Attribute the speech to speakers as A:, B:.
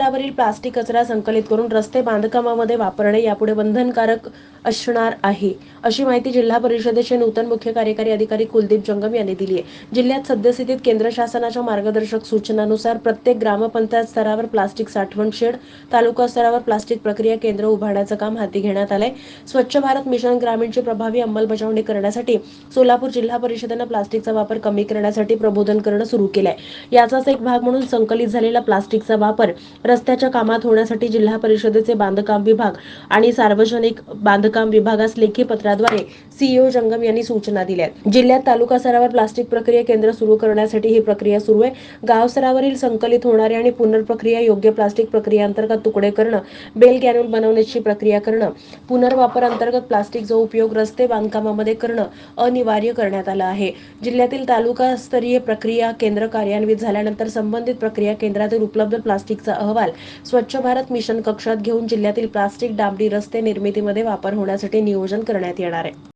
A: रस्त्यावरील प्लास्टिक कचरा संकलित करून रस्ते बांधकामामध्ये वापरणे यापुढे बंधनकारक असणार आहे. अशी माहिती जिल्हा परिषदेचे नूतन मुख्य कार्यकारी अधिकारी कुलदीप जंगम यांनी दिली आहे जिल्ह्यात सद्यस्थितीत केंद्र शासनाच्या मार्गदर्शक सूचनानुसार प्रत्येक ग्रामपंचायत स्तरावर प्लास्टिक साठवण शेड तालुका स्तरावर प्लास्टिक प्रक्रिया केंद्र उभारण्याचं काम हाती घेण्यात आलंय. स्वच्छ भारत मिशन ग्रामीणची प्रभावी अंमलबजावणी करण्यासाठी सोलापूर जिल्हा परिषदेनं प्लास्टिकचा वापर कमी करण्यासाठी प्रबोधन करणं सुरू केलंय. याचाच एक भाग म्हणून संकलित झालेला प्लास्टिकचा वापर रस्त्याच्या कामात होण्यासाठी जिल्हा परिषदेचे बांधकाम विभाग आणि सार्वजनिक बांधकाम विभागास लेखी पत्राद्वारे सीईओ जंगम यांनी सूचना दिल्या आहेत. जिल्ह्यात तालुका स्तरावर प्लास्टिक प्रक्रिया केंद्र सुरू करण्यासाठी ही प्रक्रिया सुरू आहे. गाव स्तरावरील संकलित होणारे आणि पुनर्प्रक्रिया योग्य प्लास्टिक प्रक्रिया अंतर्गत तुकडे करणं बेल गॅनूल बनवण्याची प्रक्रिया करणं पुनर्वापर अंतर्गत प्लास्टिकचा उपयोग रस्ते बांधकामामध्ये करणं अनिवार्य करण्यात आलं आहे. जिल्ह्यातील तालुका स्तरीय प्रक्रिया केंद्र कार्यान्वित झाल्यानंतर संबंधित प्रक्रिया केंद्रातील उपलब्ध प्लास्टिकचा अहवाल स्वच्छ भारत मिशन कक्षात घेऊन जिल्ह्यातील प्लास्टिक डांबडी रस्ते निर्मितीमध्ये वापर होण्यासाठी नियोजन करण्यात येणार आहे.